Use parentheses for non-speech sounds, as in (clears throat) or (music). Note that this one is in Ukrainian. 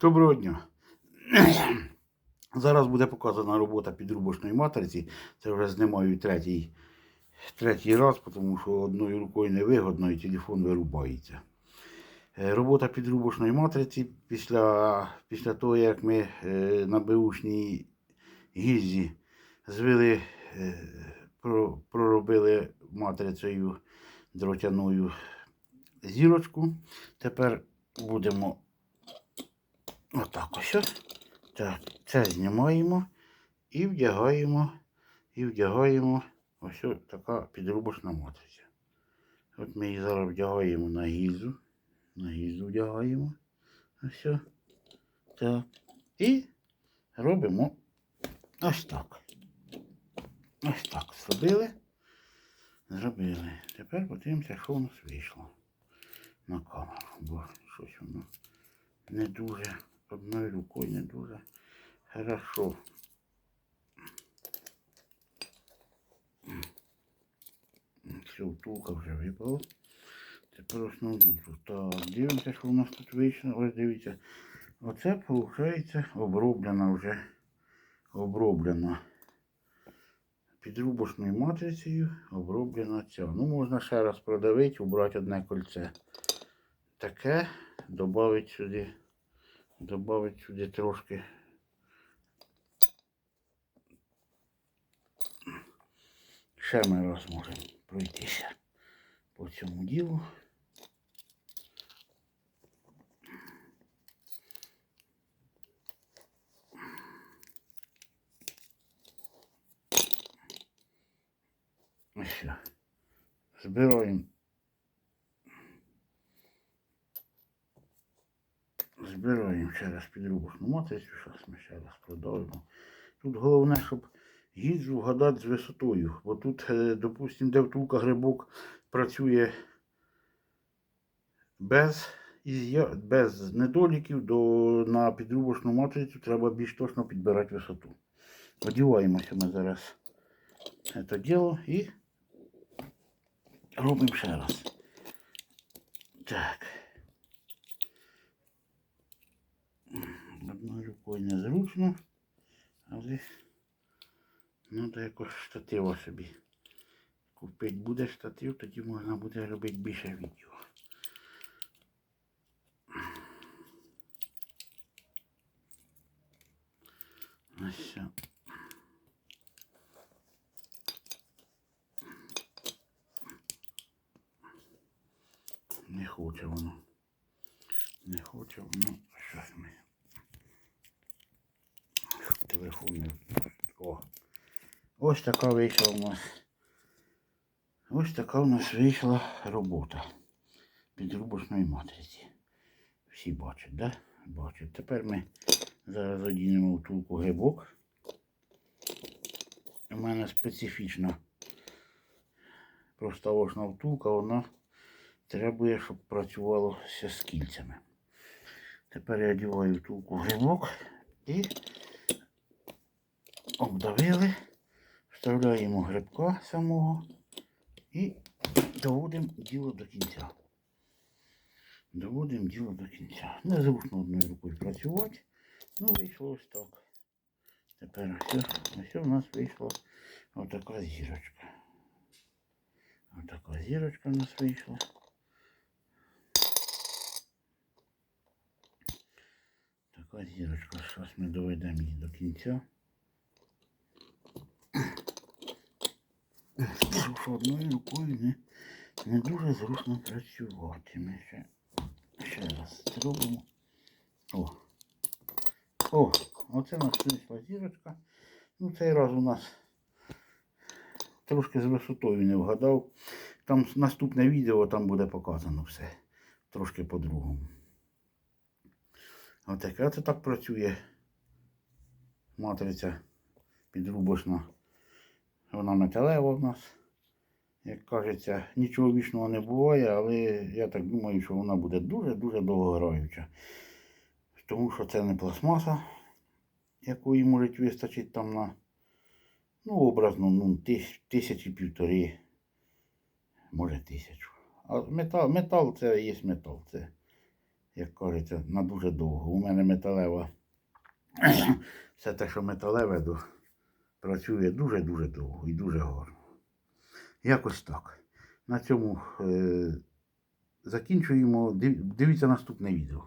Доброго дня. (clears throat) Зараз буде показана робота підрубочної матриці. Це вже знімаю третій, третій раз, тому що одною рукою невигодно і телефон вирубається. Е, Робота підрубочної матриці після, після того, як ми е, на беушній гільзі звели, е, проробили матрицею дротяною зірочку. Тепер будемо Отак ось. Так, це знімаємо і вдягаємо, і вдягаємо ось така підрубочна матриця. От ми її зараз вдягаємо на гільзу. На гільзу вдягаємо. Ось. Так. І робимо ось так. Ось так зробили. Зробили. Тепер подивимося, що у нас вийшло на камеру. Бо щось воно не дуже одною рукою не дуже хорошо. Все, втулка вже випала. Тепер основну. Так, дивимося, що у нас тут вийшло. Ось дивіться. Оце виходить оброблена вже оброблена підрубочною матрицею оброблена ця. Ну, можна ще раз продавити, убрати одне кольце. Таке, додати сюди добавить сюди трошки. Ще ми раз можемо пройтися по цьому ділу. Збираємо Збираємо ще раз підрубочну матрицю, зараз ми ще раз продовжимо. Тут головне, щоб гільзу вгадати з висотою. Бо тут, е, допустимо, де втулка грибок працює без, без недоліків, до, на підрубочну матрицю треба більш точно підбирати висоту. Одіваємося ми зараз це діло і робимо ще раз. Так. Одною рукою незручно, але треба якось штатива собі. Купити буде штатив, тоді можна буде робити більше відео. Ось. Не хоче воно. Не хоче воно. Щось ми. Щоб. О. Ось така вийшла у нас. Ось така у нас вийшла робота підрубочної матриці. Всі бачать, да? Бачать. Тепер ми зараз одінемо втулку грибок. У мене специфічна проставочна втулка, вона требує, щоб працювалося з кільцями. Тепер я одягаю втулку грибок і обдавили, вставляємо грибка самого і доводимо діло до кінця. Доводимо діло до кінця. Незручно одною рукою працювати. Ну, вийшло ось так. Тепер ось, ось у нас вийшла отака зірочка. Отака зірочка у нас вийшла. Така зірочка. Зараз ми доведемо її до кінця. Тому що одною рукою не, не дуже зручно працювати. Ми ще, ще раз зробимо. О. О, оце у нас вийшла зірочка. Ну, цей раз у нас трошки з висотою не вгадав. Там наступне відео там буде показано все. Трошки по-другому. Отаке це так працює матриця підрубочна. Вона металева в нас. Як кажеться, нічого вічного не буває, але я так думаю, що вона буде дуже-дуже довгограюча. Тому що це не пластмаса, якої може вистачити там на, ну, образно, ну, тис, тисячі півтори, може тисячу. А метал, метал це є метал. Це як кажеться, на дуже довго. У мене металева. (clears throat) Все те, що металеве, працює дуже-дуже довго і дуже гарно. Якось так. На цьому е, закінчуємо. Див- Дивіться наступне відео.